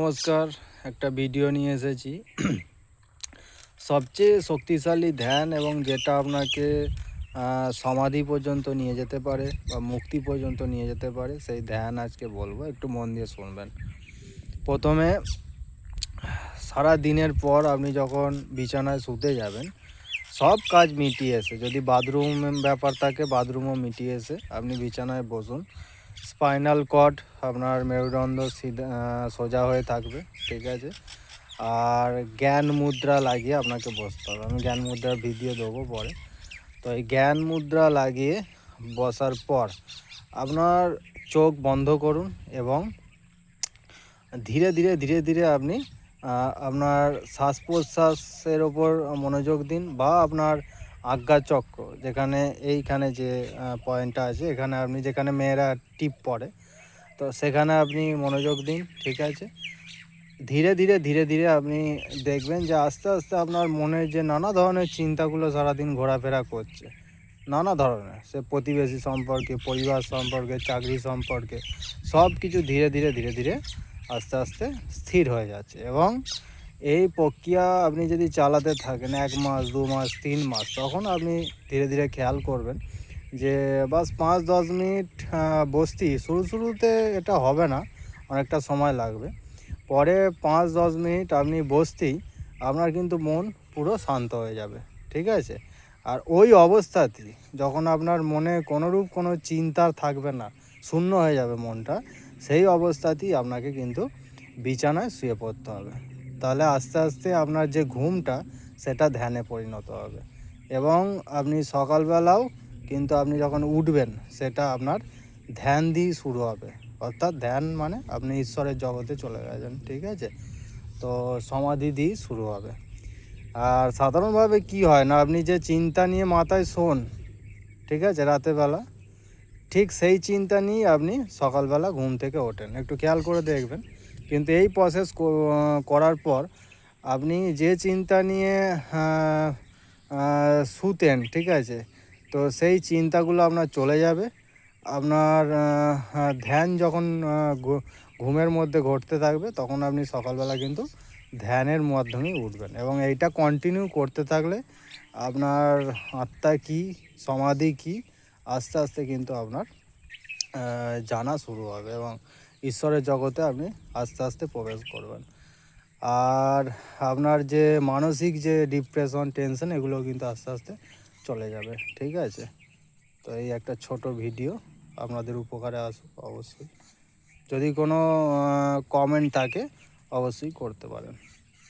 নমস্কার, একটা ভিডিও নিয়ে এসেছি। সবচেয়ে শক্তিশালী ধ্যান এবং যেটা আপনাকে সমাধি পর্যন্ত নিয়ে যেতে পারে বা মুক্তি পর্যন্ত নিয়ে যেতে পারে, সেই ধ্যান আজকে বলব। একটু মন দিয়ে শুনবেন। প্রথমে, সারা দিনের পর আপনি যখন বিছানায় শুতে যাবেন, সব কাজ মিটিয়ে এসে, যদি বাথরুম ব্যাপার থাকে, বাথরুমও মিটিয়ে এসে আপনি বিছানায় বসুন। স্পাইনাল কর্ড, আপনার মেরুদণ্ড সোজা হয়ে থাকবে, ঠিক আছে? আর জ্ঞান মুদ্রা লাগিয়ে আপনাকে বসতে হবে। আমি জ্ঞান মুদ্রার ভিডিও দেবো পরে। তো এই জ্ঞান মুদ্রা লাগিয়ে বসার পর আপনার চোখ বন্ধ করুন এবং ধীরে ধীরে ধীরে ধীরে আপনি আপনার শ্বাস প্রশ্বাসের ওপর মনোযোগ দিন বা আপনার আজ্ঞা চক্র, যেখানে এইখানে যে পয়েন্টটা আছে, এখানে আপনি যেখানে মেয়েরা টিপ পড়ে, তো সেখানে আপনি মনোযোগ দিন, ঠিক আছে? ধীরে ধীরে ধীরে ধীরে আপনি দেখবেন যে আস্তে আস্তে আপনার মনের যে নানা ধরনের চিন্তাগুলো সারাদিন ঘোরাফেরা করছে, নানা ধরনের, সে প্রতিবেশী সম্পর্কে, পরিবার সম্পর্কে, চাকরি সম্পর্কে সব কিছু ধীরে ধীরে ধীরে ধীরে আস্তে আস্তে স্থির হয়ে যাচ্ছে এবং এই প্রক্রিয়া আপনি যদি চালাতে থাকেন এক মাস, দু মাস, তিন মাস, তখন আপনি ধীরে ধীরে খেয়াল করবেন যে বাস পাঁচ, দশ মিনিট বসতি, শুরু, শুরুতে এটা হবে না, অনেকটা সময় লাগবে। পরে পাঁচ, দশ মিনিট আপনি বসতেই আপনার কিন্তু মন পুরো শান্ত হয়ে যাবে, ঠিক আছে? আর ওই অবস্থাতেই যখন আপনার মনে কোনোরূপ কোনো চিন্তা থাকবে না, শূন্য হয়ে যাবে মনটা, সেই অবস্থাতেই আপনাকে কিন্তু বিছানায় শুয়ে পড়তে হবে। তাহলে আস্তে আস্তে আপনার যে ঘুমটা, সেটা ধ্যানে পরিণত হবে। এবং আপনি সকালবেলাও কিন্তু আপনি যখন উঠবেন, সেটা আপনার ধ্যান দিয়েই শুরু হবে। অর্থাৎ ধ্যান মানে আপনি ঈশ্বরের জগতে চলে গেছেন, ঠিক আছে? তো সমাধি দিয়েই শুরু হবে। আর সাধারণভাবে কি হয় না, আপনি যে চিন্তা নিয়ে মাথায় শোন, ঠিক আছে রাতের বেলা ঠিক সেই চিন্তা নিয়েই আপনি সকালবেলা ঘুম থেকে ওঠেন। একটু খেয়াল করে দেখবেন। কিন্তু এই প্রসেস করার পর আপনি যে চিন্তা নিয়ে শুতেন, ঠিক আছে? তো সেই চিন্তাগুলো আপনার চলে যাবে। আপনার ধ্যান যখন ঘুমের মধ্যে ঘটতে থাকবে, তখন আপনি সকালবেলা কিন্তু ধ্যানের মাধ্যমেই উঠবেন এবং এইটা কন্টিনিউ করতে থাকলে আপনার আত্মা কি, সমাধি কি, আস্তে আস্তে কিন্তু আপনার জানা শুরু হবে এবং ঈশ্বরের জগতে আপনি আস্তে আস্তে প্রবেশ করবেন। আর আপনার যে মানসিক যে ডিপ্রেশন টেনশন এগুলো কিন্তু আস্তে আস্তে চলে যাবে, ঠিক আছে? তো এই একটা ছোট ভিডিও আপনাদের উপকারে আসুক অবশ্যই। যদি কোনো কমেন্ট থাকে, অবশ্যই করতে পারেন।